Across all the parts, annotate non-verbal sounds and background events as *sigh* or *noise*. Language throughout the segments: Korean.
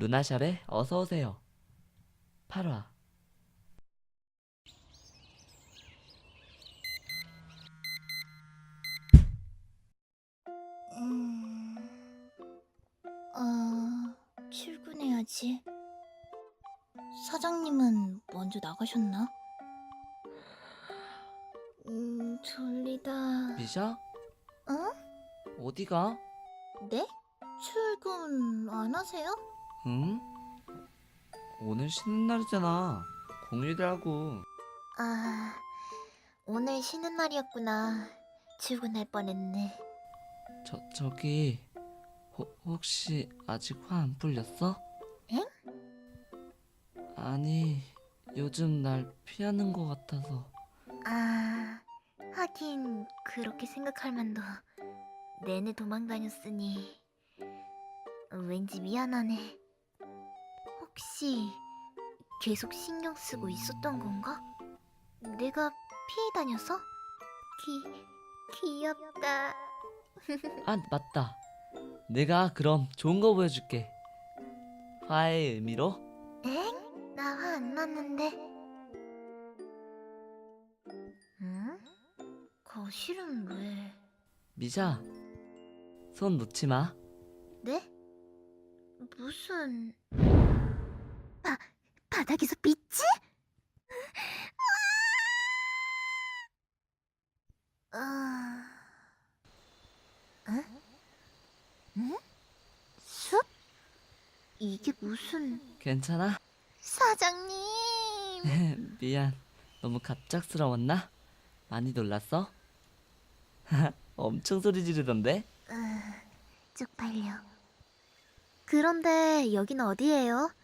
루나샵에 어서 오세요. 8화. 음, 어, 출근해야지. 사장님은 먼저 나가셨나? 음, 졸리다. 미샤? 어? 어디가? 네? 출근 안 하세요? 응? 오늘 쉬는 날이잖아. 공휴일이라고. 아, 오늘 쉬는 날이었구나. 출근할 뻔했네. 저, 저기, 호, 혹시 아직 화 안 풀렸어? 엥? 아니, 요즘 날 피하는 것 같아서. 아, 하긴 그렇게 생각할 만도 내내 도망다녔으니 왠지 미안하네. 혹시 계속 신경 쓰고 있었던 건가? 내가 피해 다녀서? 기, 귀엽다. *laughs* 아, 맞다. 내가 그럼 좋은 거 보여줄게. 화의 의미로? 엥? 나 화 안 났는데. 응? 거실은 왜? 미샤, 손 놓지 마. 네? 무슨 바 바닥에서 빛이? 아, 응? 응? 숲? 이게 무슨 괜찮아? 사장님? *laughs* 미안. 너무 갑작스러웠나? 많이 놀랐어? *laughs* 엄청 소리 지르던데? 아, 쪽팔려. 그런데 여긴 어디예요?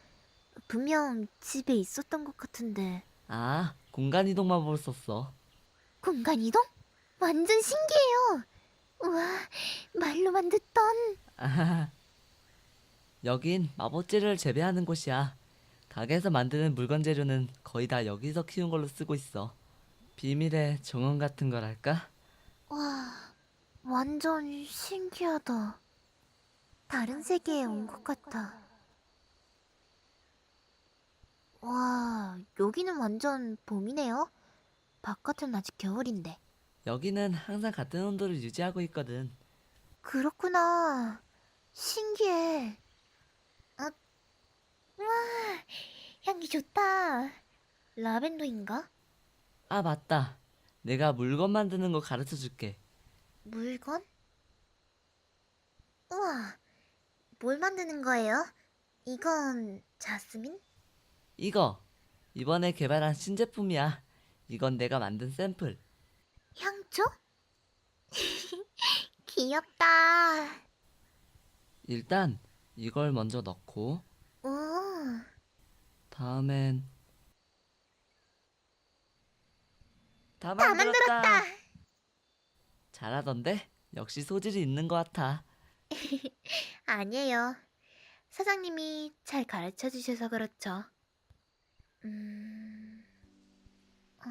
분명 집에 있었던 것 같은데. 아, 공간 이동 마법을 썼어. 공간 이동? 완전 신기해요. 우와, 말로만 듣던. 아하하. *laughs* 여긴 마법 재료를 재배하는 곳이야. 가게에서 만드는 물건 재료는 거의 다 여기서 키운 걸로 쓰고 있어. 비밀의 정원 같은 거랄까? 와, 완전 신기하다. 다른 세계에 온 것 같아. 와, 여기는 완전 봄이네요. 바깥은 아직 겨울인데. 여기는 항상 같은 온도를 유지하고 있거든. 그렇구나. 신기해. 아, 와, 향기 좋다. 라벤더인가? 아, 맞다. 내가 물건 만드는 거 가르쳐 줄게. 물건? 우와, 뭘 만드는 거예요? 이건 자스민? 이거 이번에 개발한 신제품이야. 이건 내가 만든 샘플. 향초? *laughs* 귀엽다. 일단 이걸 먼저 넣고 오, 다음엔 다 다 만들었다. 만들었다. 잘하던데? 역시 소질이 있는 것 같아. *laughs* 아니에요. 사장님이 잘 가르쳐 주셔서 그렇죠. 음, 어,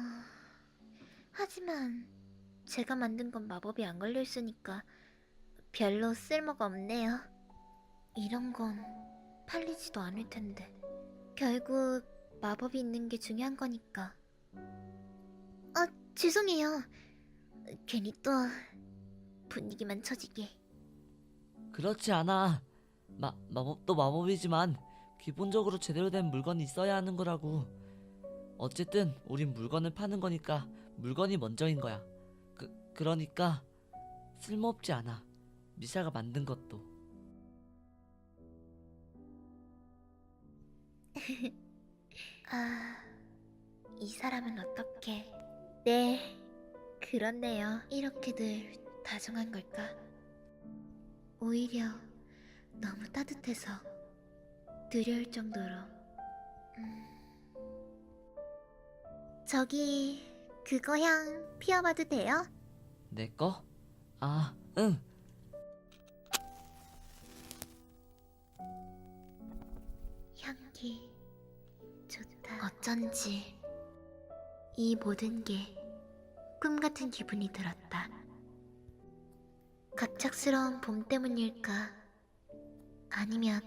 하지만 제가 만든 건 마법이 안 걸려 있으니까 별로 쓸모가 없네요. 이런 건 팔리지도 않을 텐데. 결국 마법이 있는 게 중요한 거니까. 아, 죄송해요. 괜히 또 분위기만 처지게. 그렇지 않아. 마, 마법도 마법이지만 기본적으로 제대로 된 물건이 있어야 하는 거라고. 어쨌든 우린 물건을 파는 거니까 물건이 먼저인 거야. 그, 그러니까 쓸모없지 않아. 미샤가 만든 것도. *laughs* 아, 이 사람은 어떻게? 네, 그렇네요. 이렇게들 다정한 걸까? 오히려 너무 따뜻해서 두려울 정도로. 음. 저기 그거 향 피워봐도 돼요? 내 거? 아, 응. 향기 좋다. 어쩐지 이 모든 게 꿈 같은 기분이 들었다. 갑작스러운 봄 때문일까? 아니면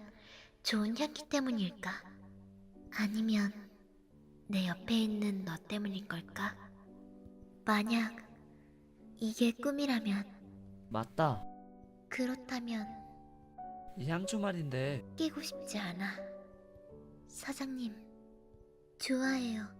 좋은 향기 때문일까? 아니면 내 옆에 있는 너 때문일 걸까? 만약 이게 꿈이라면 맞다. 그렇다면 이 향초 말인데 끼고 싶지 않아. 사장님, 좋아해요.